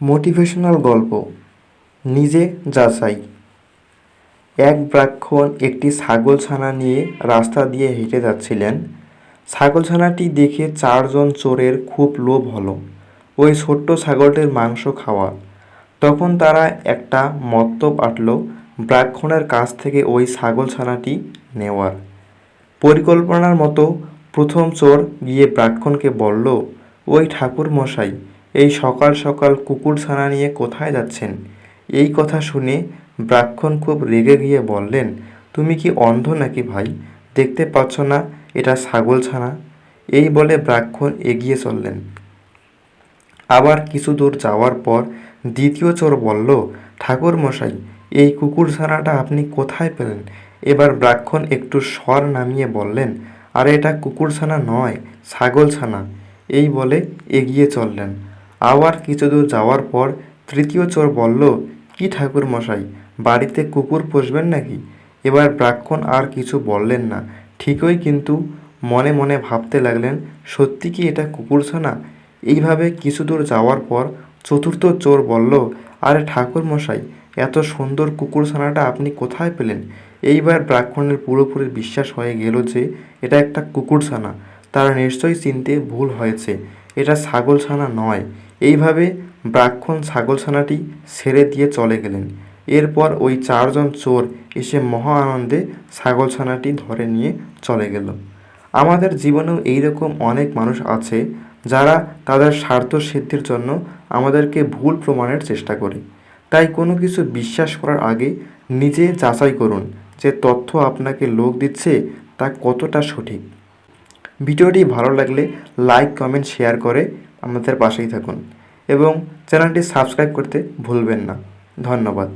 Motivational গল্প। নিজে যাচাই এক ব্রাহ্মণ একটি ছাগলছানা নিয়ে রাস্তা দিয়ে হেঁটে যাচ্ছিলেন। ছাগলছানাটি দেখে চারজন চোরের খুব লোভ হলো। ওই ছোট্ট ছাগলটির মাংস খাওয়া। তখন তারা একটা মত্তব আটল ব্রাহ্মণের কাছ থেকে ওই ছাগলছানাটি নেওয়ার। পরিকল্পনার মতো প্রথম চোর গিয়ে ব্রাহ্মণকে বলল, ওই ঠাকুর মশাই এই সকাল সকাল কুকুরছানা নিয়ে কোথায় যাচ্ছেন? এই কথা শুনে ব্রাহ্মণ খুব রেগে গিয়ে বললেন, তুমি কি অন্ধ নাকি ভাই? দেখতে পাচ্ছ না এটা ছাগলছানা এই বলে ব্রাহ্মণ এগিয়ে চললেন। আবার কিছু দূর যাওয়ার পর দ্বিতীয় চোর বলল, ঠাকুর মশাই, এই কুকুরছানাটা আপনি কোথায় পেলেন? এবার ব্রাহ্মণ একটু স্বর নামিয়ে বললেন, আরে এটা কুকুরছানা নয় ছাগলছানা এই বলে এগিয়ে চললেন। আবার কিছু দূর যাওয়ার পর তৃতীয় চোর বলল, কি ঠাকুর মশাই, বাড়িতে কুকুর পুষবেন নাকি? এবার ব্রাহ্মণ আর কিছু বললেন না। ঠিকই কিন্তু মনে মনে ভাবতে লাগলেন, সত্যি কি এটা কুকুর কুকুরছানা এইভাবে কিছু দূর যাওয়ার পর চতুর্থ চোর বলল, আরে ঠাকুর মশাই, এত সুন্দর কুকুরছানাটা আপনি কোথায় পেলেন? এইবার ব্রাহ্মণের পুরোপুরি বিশ্বাস হয়ে গেল যে এটা একটা কুকুরছানা তারা নিশ্চয়ই চিনতে ভুল হয়েছে। এটা ছাগলছানা নয়। এইভাবে ব্রাহ্মণ ছাগলছানাটি ছেড়ে দিয়ে চলে গেলেন। এরপর ওই চারজন চোর এসে মহা আনন্দে ছাগলছানাটি ধরে নিয়ে চলে গেল। আমাদের জীবনেও এইরকম অনেক মানুষ আছে যারা তাদের স্বার্থ সিদ্ধির জন্য আমাদেরকে ভুল প্রমাণের চেষ্টা করে। তাই কোনো কিছু বিশ্বাস করার আগে নিজে যাচাই করুন যে তথ্য আপনাকে লোক দিচ্ছে তা কতটা সঠিক। ভিডিওটি ভালো লাগলে লাইক, কমেন্ট, শেয়ার করে আমাদের পাশেই থাকুন এবং চ্যানেলটি সাবস্ক্রাইব করতে ভুলবেন না। ধন্যবাদ।